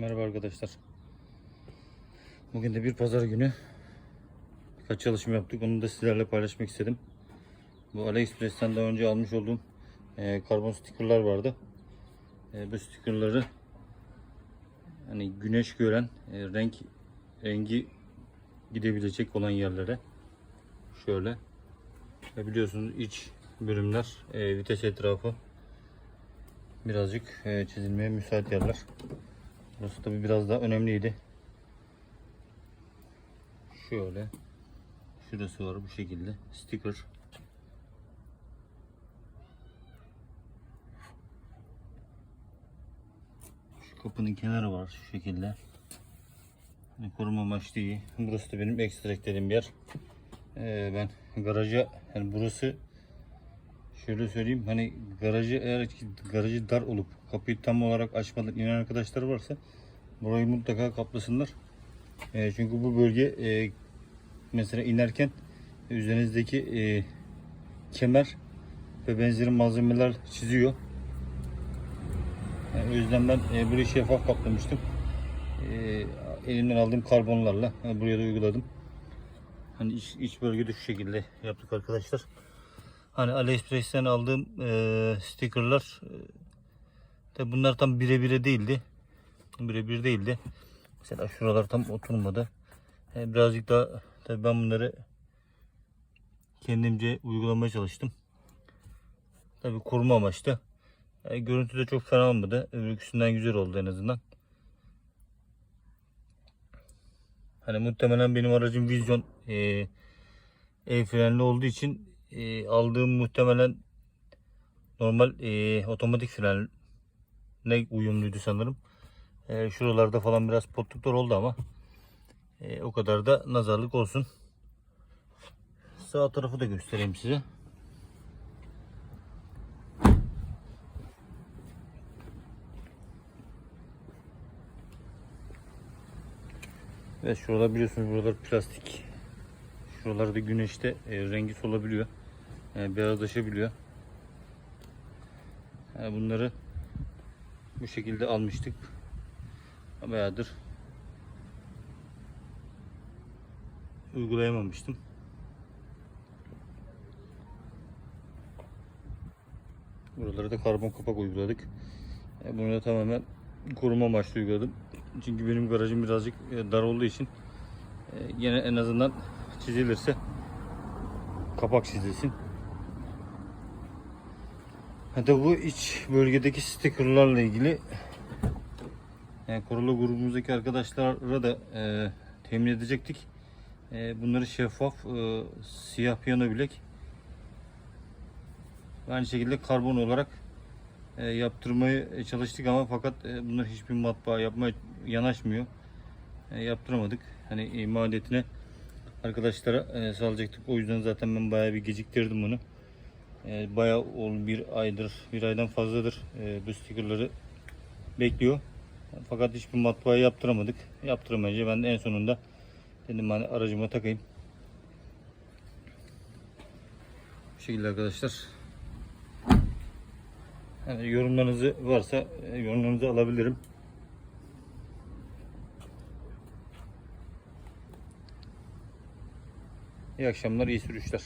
Merhaba arkadaşlar. Bugün de bir pazar günü birkaç çalışma yaptık. Onu da sizlerle paylaşmak istedim. Bu AliExpress'ten daha önce almış olduğum e, karbon stickerlar vardı. E, bu stickerları hani güneş gören e, renk rengi gidebilecek olan yerlere şöyle ve biliyorsunuz iç bölümler e, vites etrafı birazcık e, çizilmeye müsait yerler. Burası tabi biraz daha önemliydi. Şöyle. Şurası var bu şekilde. Sticker. Şu kapının kenarı var şu şekilde. Hani koruma amaçlı iyi. Burası da benim ekstra eklediğim bir yer. Ee, ben garaja yani burası şöyle söyleyeyim hani garajı eğer ki garajı dar olup kapıyı tam olarak açmadan inen arkadaşlar varsa burayı mutlaka kaplasınlar. E, çünkü bu bölge e, mesela inerken üzerinizdeki e, kemer ve benzeri malzemeler çiziyor. Yani o yüzden ben e, burayı şeffaf kaplamıştım. E, elimden aldığım karbonlarla e, buraya da uyguladım. Hani iç, iç bölgede şu şekilde yaptık arkadaşlar. Hani AliExpress'ten aldığım e, stickerlar e, bunlar tam birebire değildi. Birebir değildi. Mesela şuralar tam oturmadı. E, birazcık daha tabii ben bunları kendimce uygulamaya çalıştım. Tabii koruma amaçlı. E, görüntü de çok fena olmadı. Öbürküsünden güzel oldu en azından. Hani muhtemelen benim aracım vizyon e, el frenli olduğu için e, aldığım muhtemelen normal e, otomatik frenle uyumluydu sanırım. E, şuralarda falan biraz potluklar oldu ama e, o kadar da nazarlık olsun. Sağ tarafı da göstereyim size. Ve şuralar biliyorsunuz buralar plastik. Şuralarda güneşte e, rengi solabiliyor. Yani beyazlaşabiliyor. Yani bunları bu şekilde almıştık. Bayağıdır uygulayamamıştım. Buralara da karbon kapak uyguladık. E, Bunu da tamamen koruma amaçlı uyguladım. Çünkü benim garajım birazcık e, dar olduğu için e, yine en azından çizilirse kapak çizilsin. Hatta bu iç bölgedeki stikerlerle ilgili yani Corolla grubumuzdaki arkadaşlara da e, temin edecektik. E, bunları şeffaf e, siyah piyano bilek aynı şekilde karbon olarak e, yaptırmaya çalıştık ama fakat e, bunlar hiçbir matbaa yapmaya yanaşmıyor. E, yaptıramadık. Hani e, maliyetine arkadaşlara e, sağlayacaktık. O yüzden zaten ben bayağı bir geciktirdim bunu. E, bayağı ol bir aydır, bir aydan fazladır e, bu stickerları bekliyor. Fakat hiçbir matbaa yaptıramadık. Yaptıramayınca ben de en sonunda dedim hani aracıma takayım. Bu şekilde arkadaşlar. Yani yorumlarınızı varsa e, yorumlarınızı alabilirim. İyi akşamlar, iyi sürüşler.